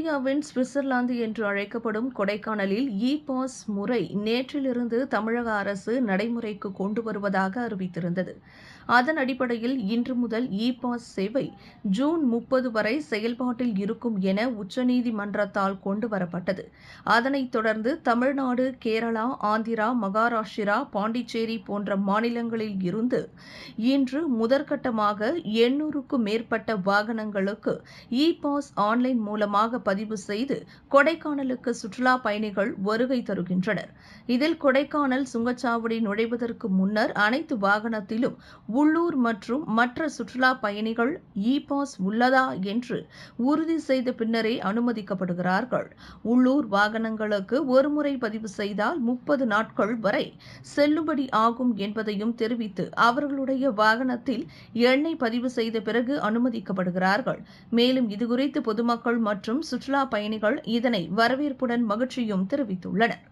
இந்தியாவின் சுவிட்சர்லாந்து என்று அழைக்கப்படும் கொடைக்கானலில் இ பாஸ் முறை நேற்றிலிருந்து தமிழக அரசு நடைமுறைக்கு கொண்டு வருவதாக அறிவித்திருந்தது. அதன் அடிப்படையில் இன்று முதல் இ பாஸ் சேவை ஜூன் முப்பது வரை செயல்பாட்டில் இருக்கும் என உச்சநீதிமன்றத்தால் கொண்டு வரப்பட்டது. அதனைத் தொடர்ந்து தமிழ்நாடு கேரளா ஆந்திரா மகாராஷ்டிரா பாண்டிச்சேரி போன்ற மாநிலங்களில் இருந்து இன்று முதற்கட்டமாக எண்ணூறுக்கும் மேற்பட்ட வாகனங்களுக்கு இ பாஸ் ஆன்லைன் மூலமாக பதிவு செய்து கொடைக்கானலுக்கு சுற்றுலா பயணிகள் வருகை தருகின்றனர். இதில் கொடைக்கானல் சுங்கச்சாவடி நுழைவதற்கு முன்னர் அனைத்து வாகனத்திலும் உள்ளூர் மற்றும் மற்ற சுற்றுலா பயணிகள் இ பாஸ் உள்ளதா என்று உறுதி செய்த பின்னரே அனுமதிக்கப்படுகிறார்கள். உள்ளூர் வாகனங்களுக்கு ஒருமுறை பதிவு செய்தால் முப்பது நாட்கள் வரை செல்லுபடி ஆகும் என்பதையும் தெரிவித்து அவர்களுடைய வாகனத்தில் எண்ணெய் பதிவு செய்த பிறகு அனுமதிக்கப்படுகிறார்கள். மேலும் இதுகுறித்து பொதுமக்கள் மற்றும் சுற்றுலா பயணிகள் இதனை வரவேற்புடன் மகிழ்ச்சியும் தெரிவித்துள்ளனர்